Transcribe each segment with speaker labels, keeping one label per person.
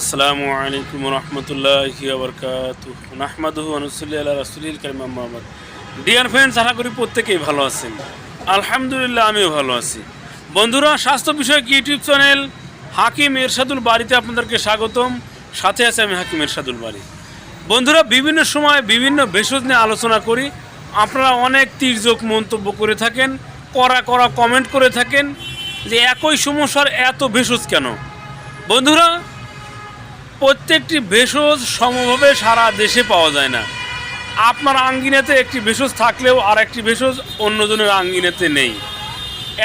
Speaker 1: আসসালামু আলাইকুম রহমতুল্লাহি আবরকাত নাহমাদুহু আনুসুল্লি আল্লাহ রাসুলিল কারিম মোহাম্মদ ডিয়ার ফ্রেন্ডস আশা করি প্রত্যেকেই ভালো আছেন। আলহামদুলিল্লাহ, আমিও ভালো আছি। বন্ধুরা, স্বাস্থ্য বিষয়ক ইউটিউব চ্যানেল হাকিম এরশাদুল বাড়িতে আপনাদেরকে স্বাগতম। সাথে আছে আমি হাকিম এরশাদুল বাড়ি। বন্ধুরা, বিভিন্ন সময় বিভিন্ন ভেষজ নিয়ে আলোচনা করি। আপনারা অনেক তির্যক মন্তব্য করে থাকেন করা করা কমেন্ট করে থাকেন যে একই সমস্যার এত ভেষজ কেন? বন্ধুরা প্রত্যেকটি ভেষজ সমভাবে সারা দেশে পাওয়া যায় না। আপনার আঙ্গিনাতে একটি ভেষজ থাকলেও আর একটি ভেষজ অন্যজনের আঙ্গিনাতে নেই।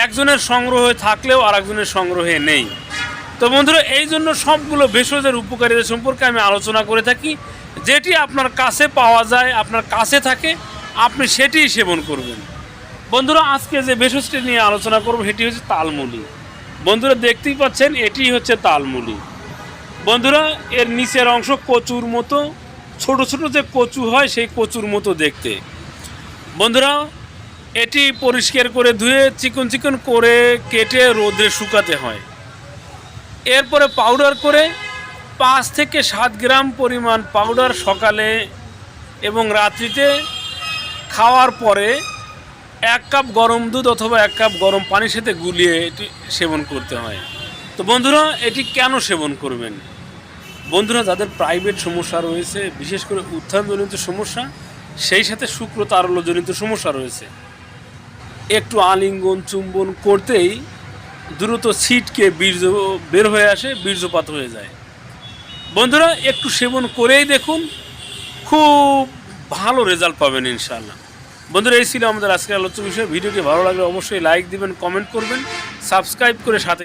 Speaker 1: একজনের সংগ্রহে থাকলেও আর একজনের সংগ্রহে নেই। তো বন্ধুরা, এই জন্য সবগুলো ভেষজের উপকারিতা সম্পর্কে আমি আলোচনা করে থাকি। যেটি আপনার কাছে পাওয়া যায়, আপনার কাছে থাকে, আপনি সেটিই সেবন করবেন। বন্ধুরা, আজকে যে ভেষজটি নিয়ে আলোচনা করব, সেটি হচ্ছে তালমুলি। বন্ধুরা, দেখতেই পাচ্ছেন এটি হচ্ছে তালমুলি। বন্ধুরা, এর নিচের অংশ কচুর মতো, ছোট ছোট যে কচু হয় সেই কচুর মতো দেখতে। বন্ধুরা, এটি পরিষ্কার করে ধুয়ে চিকন চিকন করে কেটে রোদে শুকাতে হয়। এরপরে পাউডার করে পাঁচ থেকে সাত গ্রাম পরিমাণ পাউডার সকালে এবং রাত্রিতে খাওয়ার পরে এক কাপ গরম দুধ অথবা এক কাপ গরম পানির সাথে গুলিয়ে এটি সেবন করতে হয়। তো বন্ধুরা, এটি কেন সেবন করবেন? বন্ধুরা, যাদের প্রাইভেট সমস্যা রয়েছে, বিশেষ করে উত্থানজনিত সমস্যা, সেই সাথে শুক্র তারল্যজনিত সমস্যা রয়েছে। একটু আলিঙ্গন চুম্বন করতেই দ্রুত ছিটকে বীর্য বের হয়ে আসে, বীর্যপাত হয়ে যায়। বন্ধুরা, একটু সেবন করেই দেখুন, খুব ভালো রেজাল্ট পাবেন ইনশাআল্লাহ। বন্ধুরা, এই ছিল আমাদের আজকের আলোচ্য বিষয়। ভিডিওটি ভালো লাগলে অবশ্যই লাইক দিবেন কমেন্ট করবেন সাবস্ক্রাইব করে সাথে